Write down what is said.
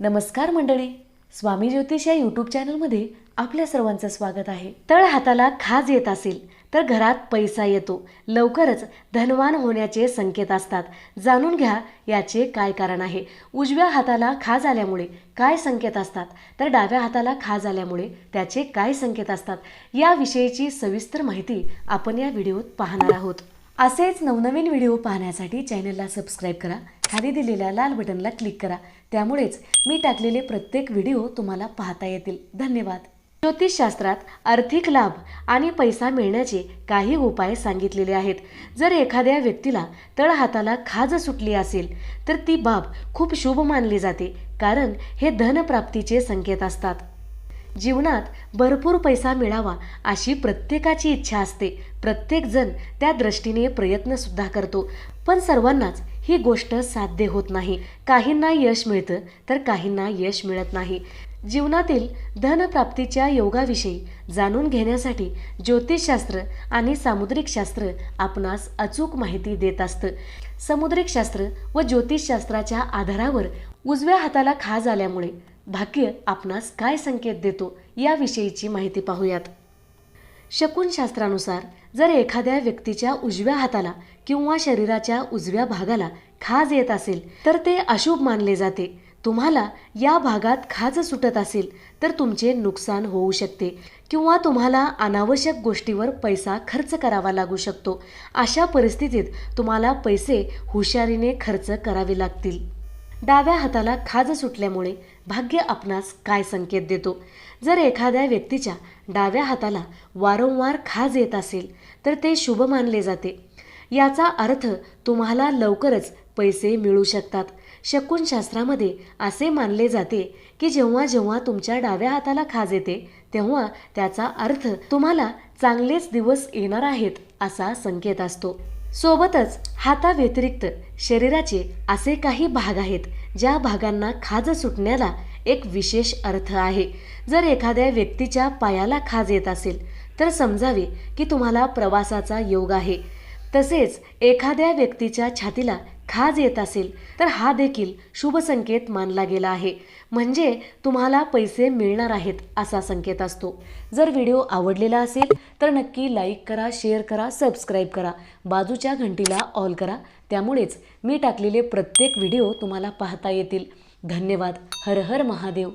नमस्कार मंडळी स्वामी ज्योतिष या यूट्यूब चॅनलमध्ये आपल्या सर्वांचं स्वागत आहे. तळ हाताला खाज येत असेल तर घरात पैसा येतो. लवकरच धनवान होण्याचे संकेत असतात. जाणून घ्या याचे काय कारण आहे. उजव्या हाताला खाज आल्यामुळे काय संकेत असतात? तर डाव्या हाताला खाज आल्यामुळे त्याचे काय संकेत असतात? याविषयीची सविस्तर माहिती आपण या व्हिडिओत पाहणार आहोत. असेच नवनवीन व्हिडिओ पाहण्यासाठी चॅनलला सबस्क्राईब करा. खाली दिलेल्या लाल बटनला क्लिक करा. त्यामुळेच मी टाकलेले प्रत्येक व्हिडिओ तुम्हाला पाहता येतील. धन्यवाद. ज्योतिषशास्त्रात आर्थिक लाभ आणि पैसा मिळण्याचे काही उपाय सांगितलेले आहेत. जर एखाद्या व्यक्तीला तळ हाताला खाज सुटली असेल तर ती बाब खूप शुभ मानली जाते कारण हे धनप्राप्तीचे संकेत असतात. जीवनात भरपूर पैसा मिळावा अशी प्रत्येकाची इच्छा असते. प्रत्येकजण त्या दृष्टीने प्रयत्नसुद्धा करतो. पण सर्वांनाच ही गोष्ट साध्य होत नाही. काहींना यश मिळतं तर काहींना यश मिळत नाही. जीवनातील धनप्राप्तीच्या योगाविषयी जाणून घेण्यासाठी ज्योतिषशास्त्र आणि सामुद्रिक शास्त्र आपणास अचूक माहिती देत असतं. समुद्रिकशास्त्र व ज्योतिषशास्त्राच्या आधारावर उजव्या हाताला खाज आल्यामुळे भाग्य आपणास काय संकेत देतो याविषयीची माहिती पाहूयात. शकुनशास्त्रानुसार जर एखाद्या व्यक्तीच्या उजव्या हाताला किंवा शरीराच्या उजव्या भागाला खाज येत असेल तर ते अशुभ मानले जाते. तुम्हाला या भागात खाज सुटत असेल तर तुमचे नुकसान होऊ शकते किंवा तुम्हाला अनावश्यक गोष्टीवर पैसा खर्च करावा लागू शकतो. अशा परिस्थितीत तुम्हाला पैसे हुशारीने खर्च करावे लागतील. डाव्या हाताला खाज सुटल्यामुळे भाग्य आपणास काय संकेत देतो? जर एखाद्या व्यक्तीच्या डाव्या हाताला वारंवार खाज येत असेल तर ते शुभ मानले जाते. याचा अर्थ तुम्हाला लवकरच पैसे मिळू शकतात. शकुनशास्त्रामध्ये असे मानले जाते की जेव्हा जेव्हा तुमच्या डाव्या हाताला खाज येते तेव्हा त्याचा अर्थ तुम्हाला चांगलेच दिवस येणार आहेत असा संकेत असतो. सोबतच हाताव्यतिरिक्त शरीराचे असे काही भाग आहेत ज्या भागांना खाज सुटण्याला एक विशेष अर्थ आहे. जर एखाद्या व्यक्तीच्या पायाला खाज येत असेल तर समजावे की तुम्हाला प्रवासाचा योग आहे. तसेच एखाद्या व्यक्तीच्या छातीला खाज येत असेल तर हा देखील शुभ संकेत मानला गेला आहे. म्हणजे तुम्हाला पैसे मिळणार आहेत असा संकेत असतो. जर व्हिडिओ आवडलेला असेल तर नक्की लाईक करा शेअर करा सबस्क्राईब करा. बाजूच्या घंटीला ऑल करा. त्यामुळेच मी टाकलेले प्रत्येक व्हिडिओ तुम्हाला पाहता येतील. धन्यवाद. हर हर महादेव.